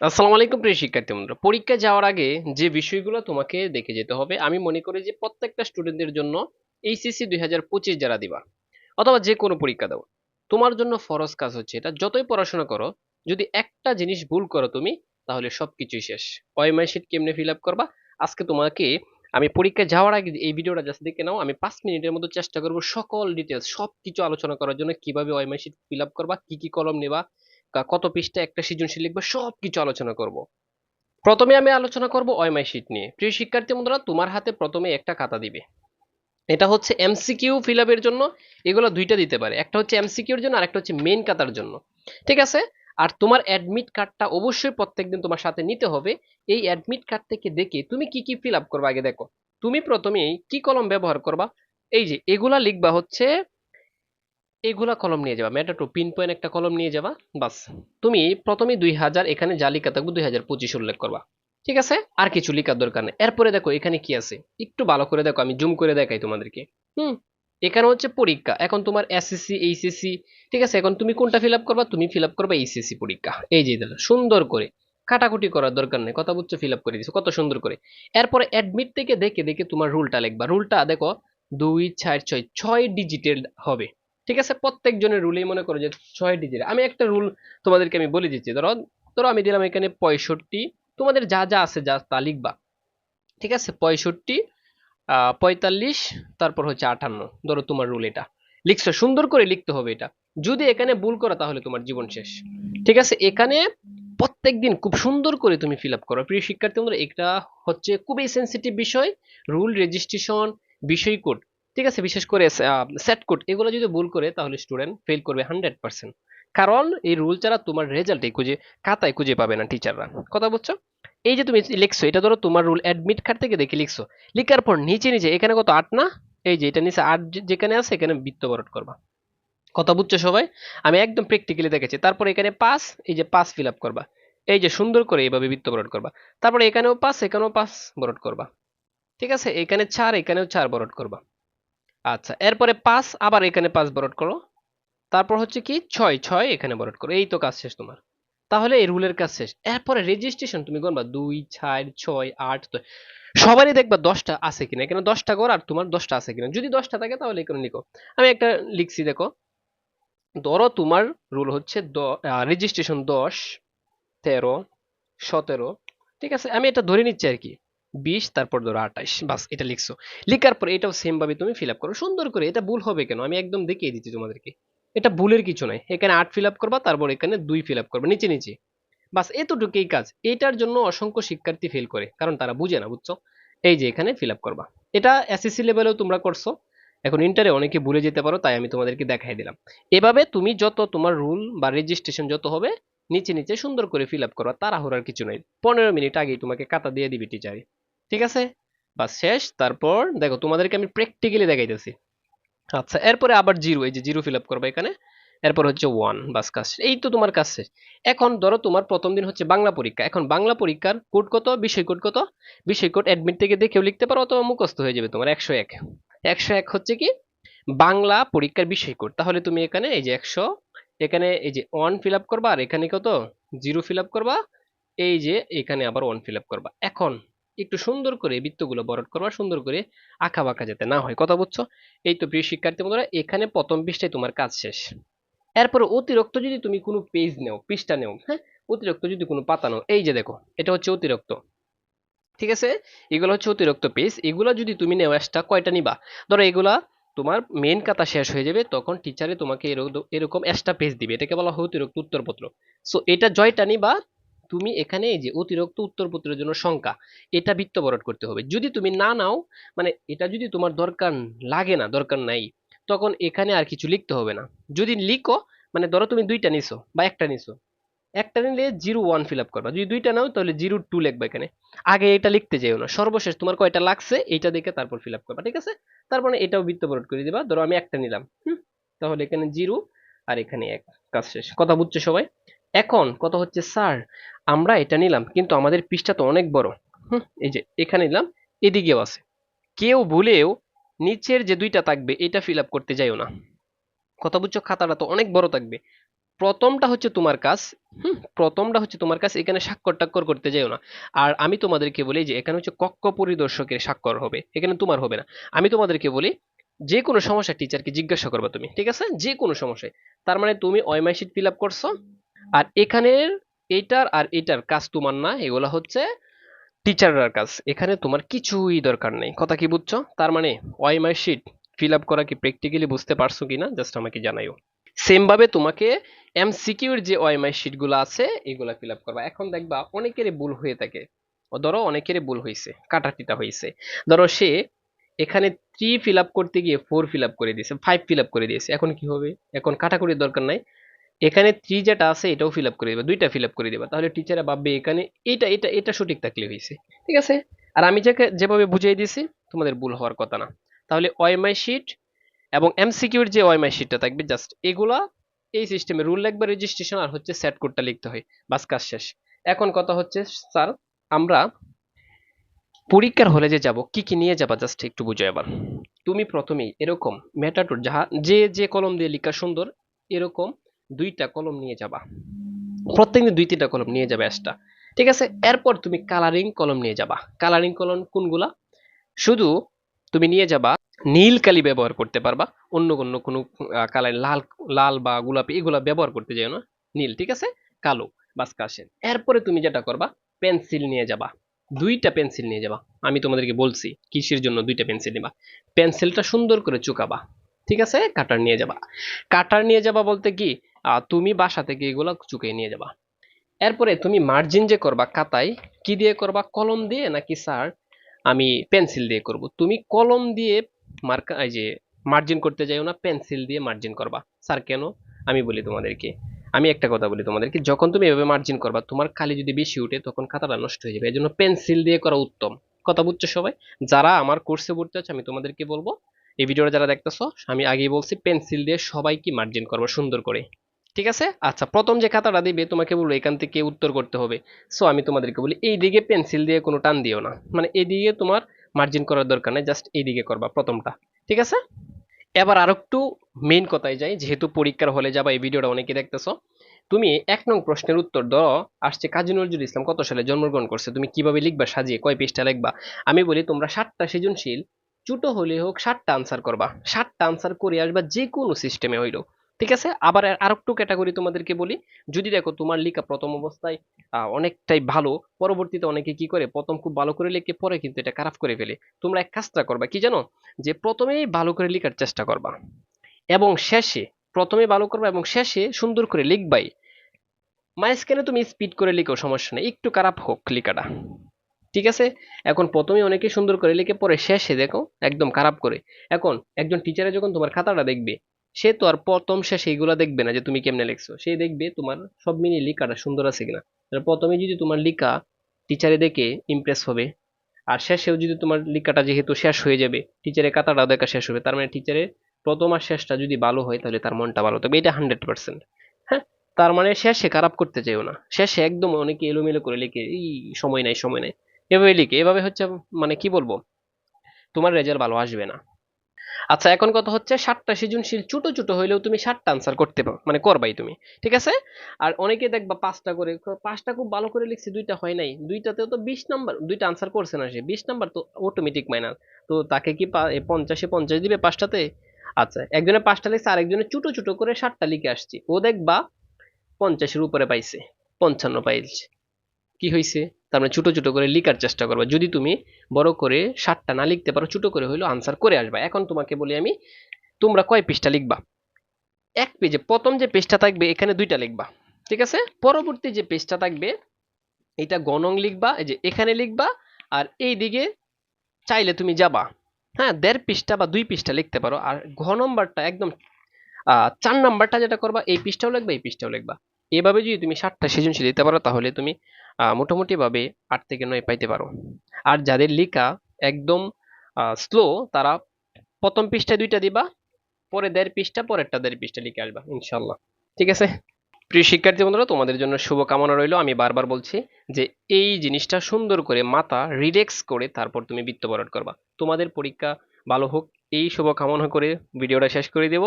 আসসালামু আলাইকুম প্রিয় শিক্ষার্থী বন্ধুরা। পরীক্ষা যাওয়ার আগে যে বিষয়গুলো তোমাকে দেখে যেতে হবে, আমি মনে করি যে প্রত্যেকটা স্টুডেন্টদের জন্য এইচএসসি দুই হাজার পঁচিশ যারা দিবা, অথবা যে কোনো পরীক্ষা দাও, তোমার জন্য ফরজ কাজ হচ্ছে এটা। যতই পড়াশোনা করো, যদি একটা জিনিস ভুল করো তুমি, তাহলে সবকিছুই শেষ। ওয়াইমাই শিট কেমনে ফিল আপ করবা? আজকে তোমাকে আমি পরীক্ষা যাওয়ার আগে এই ভিডিওটা জাস্ট দেখে নাও, আমি পাঁচ মিনিটের মতো চেষ্টা করব সকল ডিটেলস সবকিছু আলোচনা করার জন্য কীভাবে ওয়াইমাই শিট ফিল আপ করবা, কি কি কলম নেবা কত পৃষ্ঠা একটা সৃজনশীল লিখবে, সবকিছু আলোচনা করব। প্রথমে আমি আলোচনা করব অয়মাই শিট নিয়ে। প্রিয় শিক্ষার্থী বন্ধুরা, তোমার হাতে প্রথমে একটা খাতা দিবে। এটা হচ্ছে এমসিকিউ ফিল আপের জন্য, এগুলো দুইটা দিতে পারে। একটা হচ্ছে এমসিকিউর জন্য আর একটা হচ্ছে মেইন খাতার জন্য। ঠিক আছে? আর তোমার অ্যাডমিট কার্ডটা অবশ্যই প্রত্যেকদিন তোমার সাথে নিতে হবে। এই অ্যাডমিট কার্ড থেকে দেখে তুমি কি কি ফিল আপ করবা আগে দেখো। তুমি প্রথমেই কি কলম ব্যবহার করবা? এই যে, এগুলা লিখবা হচ্ছে এগুলা কলম নিয়ে যাবা। মেটা টু পিন পয়েন্ট একটা কলম নিয়ে যাবা। বাস। তুমি প্রথমে দুই হাজার এখানে যা লিখা থাকবে দুই হাজার পঁচিশ উল্লেখ করবা। ঠিক আছে? আর কিছু লিখার দরকার নেই। এরপরে দেখো, এখানে কি আছে? একটু ভালো করে দেখো, আমি জুম করে দেখাই তোমাদেরকে। হুম? এখানে হচ্ছে পরীক্ষা। এখন তোমার এসএসসি এইচএসসি ঠিক আছে? এখন তুমি কোনটা ফিল করবা? তুমি ফিল করবা এইচএসসি পরীক্ষা। এই যে দেখো, সুন্দর করে। কাটাকুটি করার দরকার নেই। কথা বুঝছ? ফিল করে দিছো। কত সুন্দর করে। এরপরে অ্যাডমিট থেকে দেখে দেখে তোমার রুলটা লিখবা। রুলটা দেখো, দুই, চার, ছয় ছয় ডিজিটের হবে। ঠিক আছে? প্রত্যেকজনের রুলেই মনে করো যে ছয় ডিজিট আমি একটা রুল তোমাদেরকে আমি বলে দিচ্ছি। ধরো ধরো আমি দিলাম এখানে পঁয়ষট্টি। তোমাদের যা যা আছে যা, তা লিখবা। ঠিক আছে? পঁয়ষট্টি পঁয়তাল্লিশ, তারপর হচ্ছে আটান্ন। ধরো তোমার রুল এটা। লিখছো? সুন্দর করে লিখতে হবে এটা। যদি এখানে ভুল করো তাহলে তোমার জীবন শেষ। ঠিক আছে? এখানে প্রত্যেকদিন খুব সুন্দর করে তুমি ফিল আপ করো। প্রিয় শিক্ষার্থী বন্ধুরা, এটা হচ্ছে খুবই সেন্সিটিভ বিষয়। রুল রেজিস্ট্রেশন বিষয় কোড ঠিক আছে, বিশেষ করে সেট কোড এগুলো যদি ভুল করে, তাহলে স্টুডেন্ট ফেল করবে হান্ড্রেড পার্সেন্ট কারণ এই রুল ছাড়া তোমার রেজাল্টে খুঁজে, খাতায় খুঁজে পাবে না টিচাররা কথা বুঝছ? এই যে তুমি লিখছো, এটা ধরো তোমার রুল অ্যাডমিট কার্ড থেকে দেখে লিখছো। লিখার পর নিচে নিচে, এখানে কত? আট না? এই যে, এটা নিচে আট যেখানে আছে, এখানে বৃত্ত বরট করবা। কথা বুঝছ সবাই? আমি একদম প্র্যাকটিক্যালি দেখেছি। তারপর এখানে পাস এই যে পাস ফিল আপ করবা। এই যে সুন্দর করে এইভাবে বৃত্ত বরট করবা। তারপরে এখানেও পাস এখানেও পাস বরট করবা। ঠিক আছে? এখানে চার, এখানেও চার বরট করবা। আচ্ছা এরপরে পাঁচ, আবার এখানে পাঁচ বরট করো। তারপর হচ্ছে কি, ছয় ছয় এখানে বরট করো। এই তো কাজ শেষ তোমার। তাহলে এই রুলের কাজ শেষ। এরপরে রেজিস্ট্রেশন তুমি করবা দুই, চার, ছয়, আট তো সবারই দেখবা দশটা আছে কিনা। এখানে দশটা কর আর তোমার দশটা আছে কিনা। যদি দশটা থাকে তাহলে এখানে লিখো। আমি একটা লিখছি, দেখো। ধরো তোমার রুল হচ্ছে রেজিস্ট্রেশন দশ, তেরো, সতেরো। ঠিক আছে? আমি এটা ধরে নিচ্ছি আর কি। বিশ, তারপর ধরো আঠাইশ বাস, এটা লিখছো। লিখার পর এটাও সেম ভাবে তুমি ফিল করো। সুন্দর করে, এটা ভুল হবে কেন? আমি একদম দেখিয়ে দিচ্ছি তোমাদেরকে। এটা ভুলের কিছু নাই। এখানে আট ফিল করবা, তারপর এখানে দুই ফিল আপ করবা, নিচে নিচে। বাস, এতটুকুই কাজ। এটার জন্য অসংখ্য শিক্ষার্থী ফেল করে, কারণ তারা বুঝে না, বুঝছ? এই যে, এখানে ফিল করবা। এটা এসএসসি লেভেলেও তোমরা করছ। এখন ইন্টারে অনেকে ভুলে যেতে পারো, তাই আমি তোমাদেরকে দেখাই দিলাম। এভাবে তুমি যত তোমার রুল বা রেজিস্ট্রেশন যত হবে, নিচে নিচে সুন্দর করে ফিল আপ করবা। তাড়াহুড়ার কিছু নাই। পনেরো মিনিট আগেই তোমাকে খাতা দিয়ে দিবি টিচারে ঠিক আছে? বা শেষ। তারপর দেখো, তোমাদেরকে আমি প্র্যাকটিক্যালি দেখাইতেছি। আচ্ছা এরপরে আবার জিরো, এই যে জিরো ফিল আপ করবা এখানে। এরপর হচ্ছে ওয়ান বাস কাজ এই তো তোমার কাজ শেষ। এখন ধরো তোমার প্রথম দিন হচ্ছে বাংলা পরীক্ষা। এখন বাংলা পরীক্ষার কোড কত? বিষয় কোড কত? বিষয় কোড অ্যাডমিট থেকে দেখেও লিখতে পারো অথবা মুখস্থ হয়ে যাবে তোমার একশো এক। একশো এক হচ্ছে কি? বাংলা পরীক্ষার বিষয় কোড তাহলে তুমি এখানে এই যে একশো, এখানে এই যে ওয়ান ফিল আপ করবা। আর এখানে কত? জিরো ফিল আপ করবা। এই যে এখানে আবার ওয়ান ফিল আপ করবা। এখন একটু সুন্দর করে বৃত্তগুলো বরট করবা, সুন্দর করে আঁকা বাঁকা যাতে না হয়। কথা বুঝছ এই তো প্রিয় শিক্ষার্থী বন্ধুরা, এখানে প্রথম পৃষ্ঠায় তোমার কাজ শেষ। এরপরে অতিরিক্ত যদি তুমি কোনো পেজ নেও, পৃষ্ঠা নেও হ্যাঁ? অতিরিক্ত যদি কোনো পাতা নাও, এই যে দেখো, এটা হচ্ছে অতিরিক্ত। ঠিক আছে? এগুলো হচ্ছে অতিরিক্ত পেজ এগুলো যদি তুমি নেও এক্সট্রা কয়টা নিবা? ধরো এগুলা তোমার মেন খাতা শেষ হয়ে যাবে, তখন টিচারে তোমাকে এরকম- এরকম এক্সট্রা পেজ দিবে। এটাকে বলা হয় অতিরিক্ত উত্তরপত্র। সো এটা জয়টা নিবা তুমি এখানে এই যে অতিরিক্ত উত্তরপত্রের জন্য সংখ্যা এটা বৃত্ত বরট করতে হবে। যদি তুমি না নাও মানে এটা যদি তোমার দরকার লাগে না, দরকার নাই, তখন এখানে আর কিছু লিখতে হবে না। যদি লিখো মানে ধরো তুমি দুইটা নিছো বা একটা নিছো, একটা নিলে জিরো ওয়ান ফিল আপ করবা। যদি দুইটা নাও, তাহলে জিরো টু লিখবা এখানে। আগে এটা লিখতে যেও না। সর্বশেষ তোমার কয়টা লাগছে, এইটা দেখে তারপর ফিল আপ করবা, ঠিক আছে? তারপরে এটাও বৃত্ত বরট করে দিবা। ধরো আমি একটা নিলাম তাহলে এখানে জিরো আর এখানে এক, কাজ শেষ। কথা বুঝছ সবাই? এখন কথা হচ্ছে, স্যার আমরা এটা নিলাম, কিন্তু আমাদের পৃষ্ঠা তো অনেক বড়। হুম, এই যে এখানে নিলাম, এদিকেও আছে। কেউ ভুলেও নিচের যে দুইটা থাকবে, এটা ফিল আপ করতে যাইও না। কথা বুঝছ? খাতাটা তো অনেক বড় থাকবে। প্রথমটা হচ্ছে তোমার কাজ, হুম, প্রথমটা হচ্ছে তোমার কাজ, এখানে স্বাক্ষর টাক্ষর করতে যাইও না। আর আমি তোমাদেরকে বলি যে, এখানে হচ্ছে কক্ষ পরিদর্শকের স্বাক্ষর হবে, এখানে তোমার হবে না। আমি তোমাদেরকে বলি, যে কোনো সমস্যা টিচারকে জিজ্ঞাসা করবা তুমি, ঠিক আছে? যে কোনো সমস্যায়। তার মানে তুমি ওয়াইমাই শিট ফিল আপ করছ, আর এখানের এইটার আর এটার কাজ তোমার না, এগুলা হচ্ছে টিচাররার কাজ। এখানে তোমার কিছুই দরকার নেই। কথা কি বুঝছ? তার মানে ওয়াইমাই শিট, ফিল আপ করা কি প্র্যাকটিক্যালি বুঝতে পারছ কিনা? জাস্ট আমাকে জানাইও। সেম ভাবে তোমাকে এমসিকিউর যে ওয়াইমাই শিটগুলো আছে, এগুলা ফিল আপ করবা। এখন দেখবা অনেকেরই ভুল হয়ে থাকে। ধরো অনেকেরই ভুল হয়েছে কাটাটিটা হয়েছে ধরো সে এখানে থ্রি ফিল আপ করতে গিয়ে ফোর ফিল আপ করে দিয়েছে ফাইভ ফিল আপ করে দিয়েছে। এখন কি হবে? এখন কাটাকুটির দরকার নাই। এখানে থ্রি যেটা আছে, এটাও ফিল আপ করে দিবা, দুইটা ফিল আপ করে দিবা। তাহলে টিচাররা ভাববে এখানে এটা এটা এটা সঠিক থাকলে হয়েছে। ঠিক আছে? আর আমি যাকে, যেভাবে বুঝিয়ে দিয়েছি, তোমাদের ভুল হওয়ার কথা না। তাহলে ওয়াইমাই শিট এবং এমসিকিউর যে ওয়াইমাই শিটটা থাকবে জাস্ট এগুলা, এই সিস্টেমে রুল লাগবে রেজিস্ট্রেশন আর হচ্ছে সেট কোডটা লিখতে হয়। বাস কাজ শেষ। এখন কথা হচ্ছে স্যার আমরা পরীক্ষার হলে যে যাব, কি কি নিয়ে যাবা জাস্ট একটু বুঝো এবার। তুমি প্রথমেই এরকম মেটাটোর যাহা, যে যে কলম দিয়ে লেখা সুন্দর, এরকম দুইটা কলম নিয়ে যাবা। প্রত্যেকদিন দুই, তিনটা কলম নিয়ে যাবে এক্সট্রা ঠিক আছে? এরপর তুমি কালারিং কলম নিয়ে যাবা। কালারিং কলম কোনগুলা? শুধু তুমি নিয়ে যাবা, নীল কালি ব্যবহার করতে পারবা, অন্য অন্য কোনো কালার লাল লাল বা গোলাপি এগুলা ব্যবহার করতে যাও না। নীল, ঠিক আছে? কালো, বাস কাশের এরপরে তুমি যেটা করবা, পেন্সিল নিয়ে যাবা। দুইটা পেন্সিল নিয়ে যাবা। আমি তোমাদেরকে বলছি, কিসের জন্য দুইটা পেন্সিল নিবা? পেন্সিলটা সুন্দর করে চুকাবা। ঠিক আছে? কাটার নিয়ে যাবা। কাটার নিয়ে যাবা বলতে কি? তুমি বাসা থেকে এগুলো চুকিয়ে নিয়ে যাবা। এরপরে তুমি মার্জিন যে করবা খাতায়, কি দিয়ে করবা? কলম দিয়ে নাকি স্যার আমি পেন্সিল দিয়ে করব? তুমি কলম দিয়ে মার্কা যে মার্জিন করতে যাইও না পেন্সিল দিয়ে মার্জিন করবা। স্যার কেন? আমি বলি তোমাদেরকে। আমি একটা কথা বলি তোমাদেরকে, যখন তুমি এভাবে মার্জিন করবা, তোমার কালি যদি বেশি উঠে, তখন খাতাটা নষ্ট হয়ে যাবে। এই জন্য পেন্সিল দিয়ে করা উত্তম। কথা বুঝছ সবাই? যারা আমার কোর্সে ভর্তি আছে, আমি তোমাদেরকে বলব, এই ভিডিওটা যারা দেখতেছো, আমি আগেই বলছি পেন্সিল দিয়ে সবাইকে মার্জিন করব সুন্দর করে। ঠিক আছে? আচ্ছা প্রথম যে খাতাটা দিবে, তোমাকে বলব এখান থেকে উত্তর করতে হবে। সো আমি তোমাদেরকে বলি, এই দিকে পেন্সিল দিয়ে কোনো টান দিও না। মানে এই দিকে তোমার মার্জিন করার দরকার নেই জাস্ট এই দিকে করবা প্রথমটা। ঠিক আছে? এবার আর একটু মেইন কথায় যাই, যেহেতু পরীক্ষার হলে যাবা, এই ভিডিওটা অনেকে দেখতেছো। তুমি এক নং প্রশ্নের উত্তর দাও, আসছে কাজী নজরুল ইসলাম কত সালে জন্মগ্রহণ করছে? তুমি কীভাবে লিখবা, সাজিয়ে কয় পৃষ্ঠা লিখবা? আমি বলি, তোমরা সাতটা সৃজনশীল, ছোট হলে হোক সাতটা আনসার করবা। সাতটা আনসার করে আসবা যে কোনো সিস্টেমে হইল। ঠিক আছে? আবার আর একটু ক্যাটাগরি তোমাদেরকে বলি। যদি দেখো তোমার লেখা প্রথম অবস্থায় অনেকটাই ভালো, পরবর্তীতে অনেকে কি করে, প্রথম খুব ভালো করে লিখে, পরে কিন্তু এটা খারাপ করে ফেলে। তোমরা এক কাজটা করবা, কি জানো? যে প্রথমেই ভালো করে লেখার চেষ্টা করবা। এবং শেষে প্রথমে ভালো করবা এবং শেষে সুন্দর করে লিখবাই। মাঝখানে তুমি স্পিড করে লিখো, সমস্যা নেই। একটু খারাপ হোক লেখাটা। ঠিক আছে? এখন প্রথমে অনেকে সুন্দর করে লিখে, পরে শেষে দেখো, একদম খারাপ করে। এখন একজন টিচারে যখন তোমার খাতাটা দেখবে সে তো আর প্রথম শেষে এগুলো দেখবে না যে তুমি কেমনে লিখছো। সে দেখবে তোমার সব মিলিয়ে লেখাটা সুন্দর আছে কিনা। প্রথমে যদি তোমার লেখা টিচারে দেখে ইমপ্রেস হবে, আর শেষেও যদি তোমার লেখাটা যেহেতু শেষ হয়ে যাবে টিচারের খাতাটা দেখা শেষ হবে, তার মানে টিচারের প্রথম আর শেষটা যদি ভালো হয়, তাহলে তার মনটা ভালো থাকবে। এটা হান্ড্রেড পার্সেন্ট হ্যাঁ? তার মানে শেষে খারাপ করতে চাইও না। শেষে একদম অনেকে এলোমেলো করে লিখে, এই সময় নাই সময় নাই। এভাবে লিখে। এভাবে হচ্ছে মানে কি বলব? তোমার রেজাল্ট ভালো আসবে না। আচ্ছা এখন কথা হচ্ছে ষাটটা সৃজনশীল ছোট ছোট হইলেও তুমি ষাটটা আনসার করতে পারো মানে করবাই তুমি, ঠিক আছে? আর অনেকে দেখবা পাঁচটা করে পাঁচটা খুব ভালো করে লিখছি, দুইটা হয় নাই। দুইটাতেও তো বিশ নাম্বার দুইটা আনসার করছে না সে, বিশ নাম্বার তো অটোমেটিক মাইনাস তো তাকে কি পঞ্চাশে পঞ্চাশ দিবে পাঁচটাতে? আচ্ছা একজনে পাঁচটা লিখছে আর একজনে ছোট ছোট করে ষাটটা লিখে আসছে। ও দেখবা পঞ্চাশের উপরে পাইছে, পঞ্চান্ন পাইছে। কি হয়েছে তার মানে ছোট ছোট করে লিখার চেষ্টা করবা। যদি তুমি বড় করে ষাটটা না লিখতে পারো, ছোট করে হইল আনসার করে আসবা। এখন তোমাকে বলি আমি, তোমরা কয় পৃষ্ঠা লিখবা? এক পেজে প্রথম যে পেজটা থাকবে, এখানে দুইটা লিখবা। ঠিক আছে? পরবর্তী যে পেজটা থাকবে, এটা গণং লিখবা, এই যে এখানে লিখবা, আর এই দিকে চাইলে তুমি যাবা। হ্যাঁ দেড় পৃষ্ঠা বা দুই পৃষ্ঠা লিখতে পারো। আর ঘ নম্বরটা একদম চার নাম্বারটা যেটা করবা, এই পৃষ্ঠাও লিখবা, এই পৃষ্ঠাও লিখবা। এভাবে যদি তুমি ষাটটা সৃজনশীল দিতে পারো, তাহলে তুমি আহ, মোটামুটি ভাবে আট থেকে নয় পাইতে পারো। আর যাদের লেখা একদম স্লো তারা প্রথম পৃষ্ঠায় দুইটা দিবা পরে দেড় পৃষ্ঠা পরেরটা দেড় পৃষ্ঠা লিখে আসবা ইনশাল্লাহ। ঠিক আছে? প্রিয় শিক্ষার্থী বন্ধুরা তোমাদের জন্য শুভকামনা রইল। আমি বারবার বলছি যে এই জিনিসটা সুন্দর করে মাথা রিল্যাক্স করে তারপর তুমি বৃত্ত বরাট করবা। তোমাদের পরীক্ষা ভালো হোক এই শুভ কামনা করে ভিডিওটা শেষ করে দেব।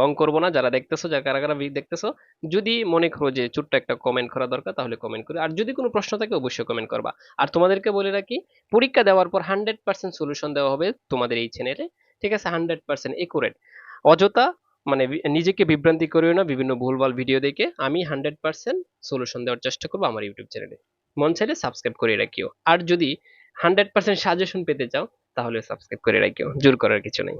লং করব না, যারা দেখতেছো, যারা কারা কারা দেখতেছো, যদি মনে করো যে ছোট্ট একটা কমেন্ট করা দরকার, তাহলে কমেন্ট করে। আর যদি কোনো প্রশ্ন থাকে, অবশ্যই কমেন্ট করবা। আর তোমাদেরকে বলে রাখি, পরীক্ষা দেওয়ার পর হান্ড্রেড পার্সেন্ট সলিউশন দেওয়া হবে তোমাদের এই চ্যানেলে ঠিক আছে? হান্ড্রেড পার্সেন্ট একুরেট অযথা মানে নিজেকে বিভ্রান্তি করিও না, বিভিন্ন ভুলভাল ভিডিও দেখে আমি হান্ড্রেড পার্সেন্ট সলিউশন দেওয়ার চেষ্টা করব আমার ইউটিউব চ্যানেলে মন চাইলে সাবস্ক্রাইব করে রাখিও। আর যদি হান্ড্রেড পার্সেন্ট সাজেশন পেতে চাও তাহলে সাবস্ক্রাইব করে রাখিও। জোর করার কিছু নেই।